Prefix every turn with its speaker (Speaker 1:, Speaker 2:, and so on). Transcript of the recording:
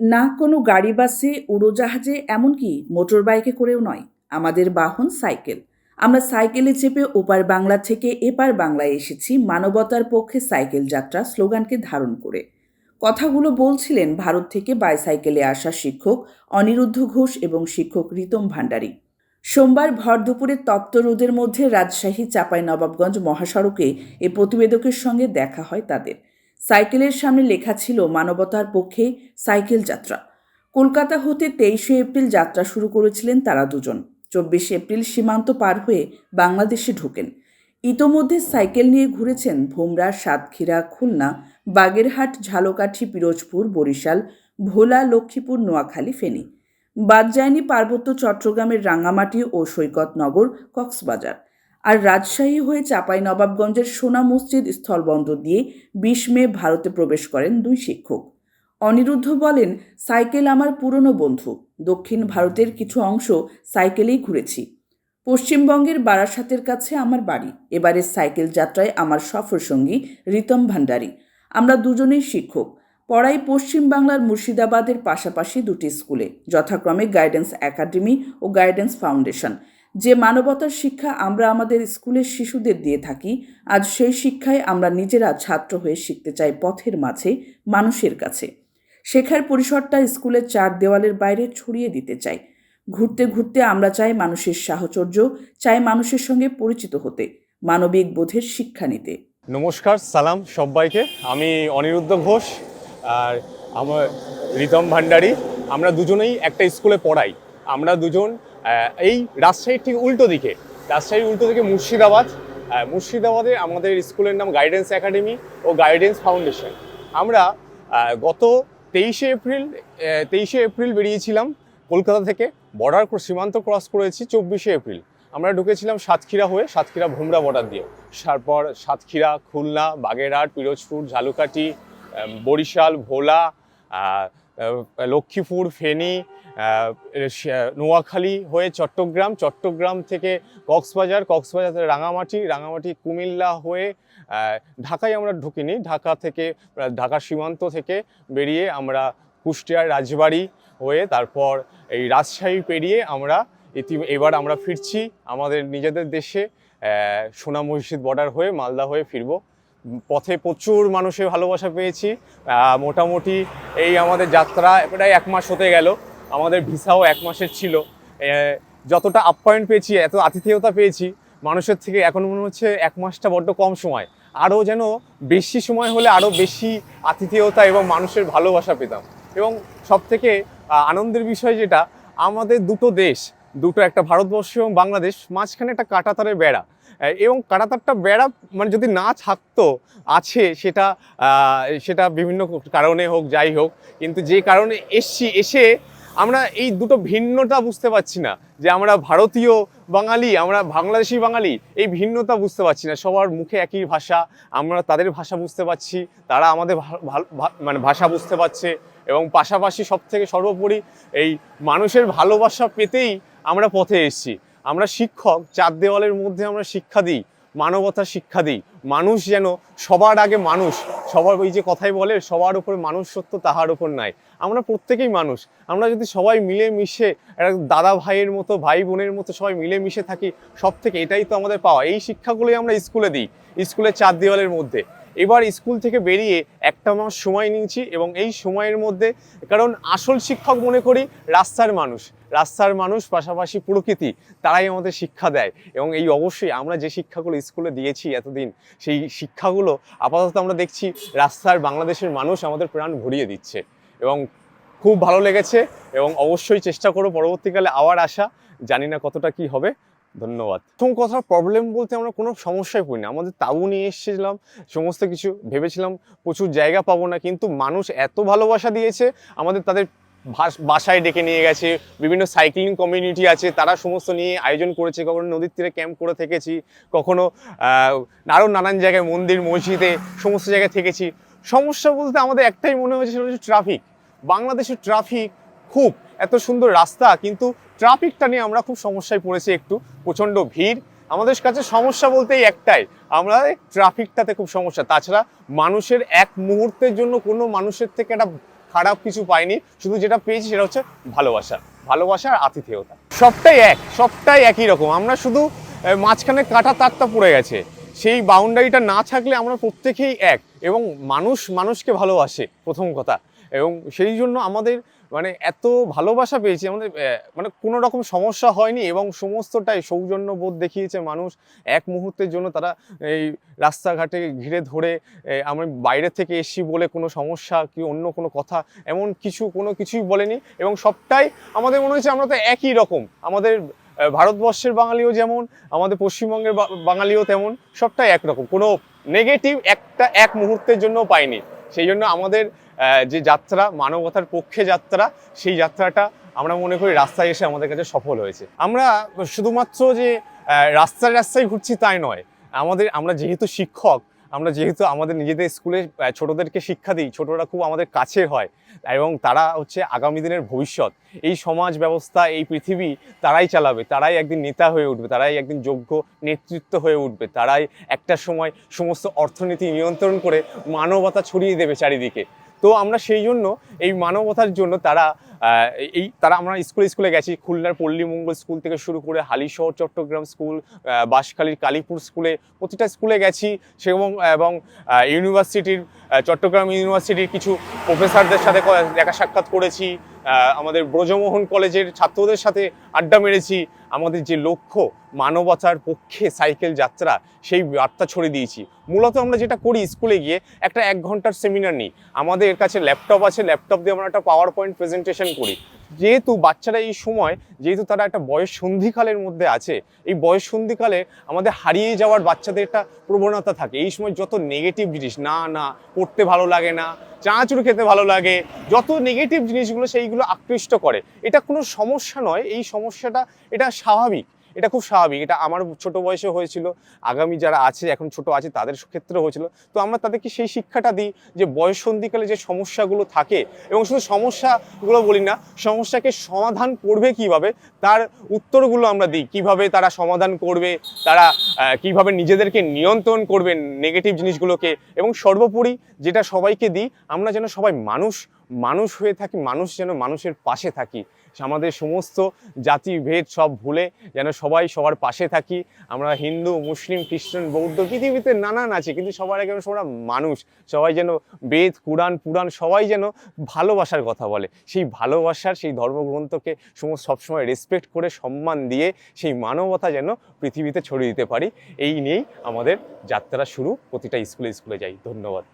Speaker 1: না কোনো গাড়ি, বাসে, উড়োজাহাজে, এমনকি মোটর বাইকে করেও নয়। আমাদের বাহন সাইকেল। আমরা সাইকেলে চেপে ওপার বাংলা থেকে এপার বাংলায় এসেছি মানবতার পক্ষে সাইকেল যাত্রা স্লোগানকে ধারণ করে। কথাগুলো বলছিলেন ভারত থেকে বাইসাইকেলে আসা শিক্ষক অনিরুদ্ধ ঘোষ এবং শিক্ষক রিতম ভান্ডারী সোমবার ভর দুপুরে তপ্ত রোদের মধ্যে রাজশাহী, চাঁপাইনবাবগঞ্জ মহাসড়কে এ প্রতিবেদকের সঙ্গে দেখা হয় তাদের। সাইকেলের সামনে লেখা ছিল মানবতার পক্ষে সাইকেল যাত্রা। কলকাতা হতে তেইশে এপ্রিল যাত্রা শুরু করেছিলেন তারা দুজন। চব্বিশে এপ্রিল সীমান্ত পার হয়ে বাংলাদেশে ঢোকেন। ইতোমধ্যে সাইকেল নিয়ে ঘুরেছেন ভোমরা, সাতক্ষীরা, খুলনা, বাগেরহাট, ঝালকাঠি, পিরোজপুর, বরিশাল, ভোলা, লক্ষ্মীপুর, নোয়াখালী, ফেনী। বাদ যায়নি পার্বত্য চট্টগ্রামের রাঙামাটি ও সৈকতনগর, কক্সবাজার। আর রাজশাহী হয়ে চাপাই নবাবগঞ্জের সোনা মসজিদ স্থলবন্দর দিয়ে বিশ মে ভারতে প্রবেশ করেন দুই শিক্ষক। অনিরুদ্ধ বলেন, সাইকেল আমার পুরনো বন্ধু। দক্ষিণ ভারতের কিছু অংশ সাইকেলেই ঘুরেছি। পশ্চিমবঙ্গের বারাসাতের কাছে আমার বাড়ি। এবারের সাইকেল যাত্রায় আমার সফরসঙ্গী রিতম ভান্ডারী। আমরা দুজনেই শিক্ষক। পড়াই পশ্চিম বাংলার মুর্শিদাবাদের পাশাপাশি দুটি স্কুলে। যথাক্রমে গাইডেন্স একাডেমি ও গাইডেন্স ফাউন্ডেশন। যে মানবতার শিক্ষা আমরা আমাদের স্কুলের শিশুদের দিয়ে থাকি, আজ সেই শিক্ষায় আমরা নিজেরা ছাত্র হয়ে শিখতে চাই পথের মাঝে, মানুষের কাছে। শেখার পরিসরটা স্কুলের চার দেওয়ালের বাইরে ছড়িয়ে দিতে চাই। ঘুরতে ঘুরতে আমরা চাই মানুষের সাহচর্য, চাই মানুষের সঙ্গে পরিচিত হতে, মানবিক বোধের শিক্ষা নিতে।
Speaker 2: নমস্কার, সালাম সবাইকে। আমি অনিরুদ্ধ ঘোষ আর আমার রিতম ভান্ডারী। আমরা দুজনেই একটা স্কুলে পড়াই। আমরা দুজন এই রাজশাহীর ঠিক উল্টো দিকে রাজশাহীর উল্টো দিকে মুর্শিদাবাদ। মুর্শিদাবাদে আমাদের স্কুলের নাম গাইডেন্স একাডেমি ও গাইডেন্স ফাউন্ডেশন আমরা গত তেইশে এপ্রিল তেইশে এপ্রিল বেরিয়েছিলাম কলকাতা থেকে। বর্ডার সীমান্ত ক্রস করেছি চব্বিশে এপ্রিল। আমরা ঢুকেছিলাম সাতক্ষীরা হয়ে সাতক্ষীরা ভোমরা বর্ডার দিয়ে। তারপর সাতক্ষীরা খুলনা বাগেরহাট পিরোজপুর ঝালুকাঠি আম, বরিশাল ভোলা লক্ষ্মীপুর, ফেনী নোয়াখালী হয়ে চট্টগ্রাম চট্টগ্রাম থেকে কক্সবাজার কক্সবাজার থেকে রাঙামাটি রাঙামাটি, কুমিল্লা হয়ে ঢাকায় আমরা ঢুকিনি। ঢাকা থেকে ঢাকা সীমান্ত থেকে বেরিয়ে আমরা কুষ্টিয়ার রাজবাড়ি হয়ে তারপর এই রাজশাহী পেরিয়ে আমরা ইতি, এবার আমরা ফিরছি আমাদের নিজেদের দেশে সোনা মসজিদ বর্ডার হয়ে মালদা হয়ে ফিরবো। পথে প্রচুর মানুষের ভালোবাসা পেয়েছি। মোটামুটি এই আমাদের যাত্রা প্রায় এক মাস হতে গেল। আমাদের ভিসাও এক মাসের ছিল। যতটা আপ্যায়ন পেয়েছি, এত আতিথেয়তা পেয়েছি, মানুষের থেকে এখন মনে হচ্ছে এক মাসটা বড্ড কম সময়। আরও যেন বেশি সময় হলে আরও বেশি আতিথেয়তা এবং মানুষের ভালোবাসা পেতাম। এবং সব থেকে আনন্দের বিষয় যেটা, আমাদের দুটো দেশ, দুটো একটা ভারতবর্ষ এবং বাংলাদেশ, মাঝখানে একটা কাটাতারের বেড়া। এবং কাটাতারটা বেড়া মানে যদি না থাকতো, আছে, সেটা সেটা বিভিন্ন কারণে হোক, যাই হোক, কিন্তু যে কারণে এসছি, এসে আমরা এই দুটো ভিন্নতা বুঝতে পারছি না, যে আমরা ভারতীয় বাঙালি, আমরা বাংলাদেশি বাঙালি, এই ভিন্নতা বুঝতে পারছি না, সবার মুখে একই ভাষা, আমরা তাদের ভাষা বুঝতে পারছি, তারা আমাদের মানে ভাষা বুঝতে পারছে, এবং পাশাপাশি সব থেকে সর্বোপরি এই মানুষের ভালোবাসা পেতেই আমরা পথে এসেছি। আমরা শিক্ষক, চার দেওয়ালের মধ্যে আমরা শিক্ষা দিই, মানবতার শিক্ষা দিই। মানুষ যেন সবার আগে মানুষ, সবার ওই যে কথাই বলে, সবার উপরে মানুষ সত্য তাহার উপর নাই। আমরা প্রত্যেকেই মানুষ। আমরা যদি সবাই মিলে মিশে একটা দাদা ভাইয়ের মতো, ভাই বোনের মতো সবাই মিলে মিশে থাকি সব থেকে এটাই তো আমাদের পাওয়া। এই শিক্ষাগুলোই আমরা স্কুলে দিই, স্কুলের চার দেওয়ালের মধ্যে। এবার স্কুল থেকে বেরিয়ে একটা মাস সময় নিয়েছি এবং এই সময়ের মধ্যে, কারণ আসল শিক্ষক মনে করি রাস্তার মানুষ। রাস্তার মানুষ পাশাপাশি প্রকৃতি, তারাই আমাদের শিক্ষা দেয়। এবং এই অবশ্যই আমরা যে শিক্ষাগুলো স্কুলে দিয়েছি এতদিন, সেই শিক্ষাগুলো আপাতত আমরা দেখছি রাস্তার বাংলাদেশের মানুষ আমাদের প্রাণ ভরিয়ে দিচ্ছে। এবং খুব ভালো লেগেছে এবং অবশ্যই চেষ্টা করো পরবর্তীকালে আবার আসা। জানি না কতটা কি হবে। ধন্যবাদ। প্রথম কথা প্রবলেম বলতে আমরা কোনো সমস্যায় পড়ি না আমাদের তাবু নিয়ে এসেছিলাম, সমস্ত কিছু ভেবেছিলাম, প্রচুর জায়গা পাবো না, কিন্তু মানুষ এত ভালোবাসা দিয়েছে, আমাদের তাদের বাসায় ডেকে নিয়ে গেছে, বিভিন্ন সাইক্লিং কমিউনিটি আছে, তারা সমস্ত নিয়ে আয়োজন করেছে, কখনো নদীর তীরে ক্যাম্প করে থেকেছি, কখনো আরও নানান জায়গায় মন্দির, মসজিদে সমস্ত জায়গায় থেকেছি। সমস্যা বলতে আমাদের একটাই মনে হয়েছে, সেটা হচ্ছে ট্রাফিক বাংলাদেশের ট্রাফিক খুব এত সুন্দর রাস্তা, কিন্তু ট্রাফিকটা নিয়ে আমরা খুব সমস্যায় পড়েছি একটু। প্রচণ্ড ভিড়। আমাদের কাছে সমস্যা বলতেই একটাই, আমরা ট্রাফিকটাতে খুব সমস্যা। তাছাড়া মানুষের এক মুহূর্তের জন্য কোনো মানুষের থেকে একটা খারাপ কিছু পাইনি। শুধু যেটা পেয়েছি সেটা হচ্ছে ভালোবাসা। ভালোবাসা আর আতিথেয়তা। সবটাই এক, সবটাই একই রকম। আমরা শুধু মাঝখানে কাটা তারটা পড়ে গেছে। সেই বাউন্ডারিটা না থাকলে আমরা প্রত্যেকেই এক। এবং মানুষ মানুষকে ভালোবাসে, প্রথম কথা। এবং সেই জন্য আমাদের মানে এত ভালোবাসা পেয়েছি, আমাদের মানে কোনো রকম সমস্যা হয়নি এবং সমস্তটাই সৌজন্য বোধ দেখিয়েছে মানুষ এক মুহূর্তের জন্য তারা এই রাস্তাঘাটে ঘিরে ধরে আমি বাইরে থেকে এসছি বলে কোনো সমস্যা কি অন্য কোনো কথা এমন কিছু, কোনো কিছুই বলেনি এবং সবটাই আমাদের মনে হয়েছে আমরা তো একই রকম। আমাদের ভারতবর্ষের বাঙালিও যেমন, আমাদের পশ্চিমবঙ্গের বাঙালিও তেমন, সবটাই একরকম। কোনো নেগেটিভ একটা এক মুহূর্তের জন্য পাইনি। সেই জন্য আমাদের যে যাত্রা, মানবতার পক্ষে যাত্রা, সেই যাত্রাটা আমরা মনে করি রাস্তায় এসে আমাদের কাছে সফল হয়েছে। আমরা শুধুমাত্র যে রাস্তায় রাস্তায় ঘুরছি তাই নয়, আমাদের, আমরা যেহেতু শিক্ষক আমরা যেহেতু আমাদের নিজেদের স্কুলে ছোটোদেরকে শিক্ষা দিই, ছোটোরা খুব আমাদের কাছের হয়, এবং তারা হচ্ছে আগামী দিনের ভবিষ্যৎ। এই সমাজ ব্যবস্থা, এই পৃথিবী তারাই চালাবে, তারাই একদিন নেতা হয়ে উঠবে, তারাই একদিন যোগ্য নেতৃত্ব হয়ে উঠবে, তারাই একটা সময় সমস্ত অর্থনীতি নিয়ন্ত্রণ করে মানবতা ছড়িয়ে দেবে চারিদিকে। তো আমরা সেই জন্য এই মানবতার জন্য তারা এই তারা আমরা স্কুলে স্কুলে গেছি, খুলনার পল্লীমঙ্গল স্কুল থেকে শুরু করে হালিশহর, চট্টগ্রাম স্কুল বাঁশখালীর কালীপুর স্কুলে প্রতিটা স্কুলে গেছি এবং এবং ইউনিভার্সিটির চট্টগ্রাম ইউনিভার্সিটির কিছু প্রফেসরদের সাথে দেখা সাক্ষাৎ করেছি। আমাদের ব্রজমোহন কলেজের ছাত্রদের সাথে আড্ডা মেরেছি। আমাদের যে লক্ষ্য, মানবতার পক্ষে সাইকেল যাত্রা, সেই বার্তা ছড়িয়ে দিয়েছি। মূলত আমরা যেটা করি স্কুলে গিয়ে, একটা এক ঘণ্টার সেমিনার নিই। আমাদের কাছে ল্যাপটপ আছে, ল্যাপটপ দিয়ে আমরা একটা পাওয়ার পয়েন্ট প্রেজেন্টেশন করি। যেহেতু বাচ্চারা এই সময়, যেহেতু তারা একটা বয়স সন্ধিকালের মধ্যে আছে, এই বয়স সন্ধিকালে আমাদের হারিয়ে যাওয়ার বাচ্চাদের একটা প্রবণতা থাকে। এই সময় যত নেগেটিভ জিনিস, না না, পড়তে ভালো লাগে না চানাচুর খেতে ভালো লাগে, যত নেগেটিভ জিনিসগুলো সেইগুলো আকৃষ্ট করে। এটা কোনো সমস্যা নয়, এই সমস্যাটা, এটা স্বাভাবিক। এটা খুব স্বাভাবিক, এটা আমার ছোট বয়সে হয়েছিল, আগামী যারা আছে, এখন ছোট আছে, তাদের ক্ষেত্রে হয়েছিল। তো আমরা তাদেরকে সেই শিক্ষাটা দিই যে বয়স সন্ধিকালে যে সমস্যাগুলো থাকে এবং শুধু সমস্যাগুলো বলি না, সমস্যাকে সমাধান করবে কীভাবে, তার উত্তরগুলো আমরা দিই। কীভাবে তারা সমাধান করবে, তারা কীভাবে নিজেদেরকে নিয়ন্ত্রণ করবে নেগেটিভ জিনিসগুলোকে এবং সর্বোপরি যেটা সবাইকে দিই, আমরা যেন সবাই মানুষ মানুষ হয়ে থাকি, মানুষ যেন মানুষের পাশে থাকি। আমাদের সমস্ত জাতি ভেদ সব ভুলে যেন সবাই সবার পাশে থাকি। আমরা হিন্দু, মুসলিম, খ্রিস্টান, বৌদ্ধ, পৃথিবীতে নানান আছে, কিন্তু সবার আগে সবাই মানুষ। সবাই যেন বেদ, কুরআন, পুরাণ, সবাই যেন ভালোবাসার কথা বলে। সেই ভালোবাসার, সেই ধর্মগ্রন্থকে সমস্ত সবসময় রেসপেক্ট করে, সম্মান দিয়ে সেই মানবতা যেন পৃথিবীতে ছড়িয়ে দিতে পারি। এই নিয়েই আমাদের যাত্রা শুরু। প্রতিটা স্কুলে স্কুলে যাই। ধন্যবাদ।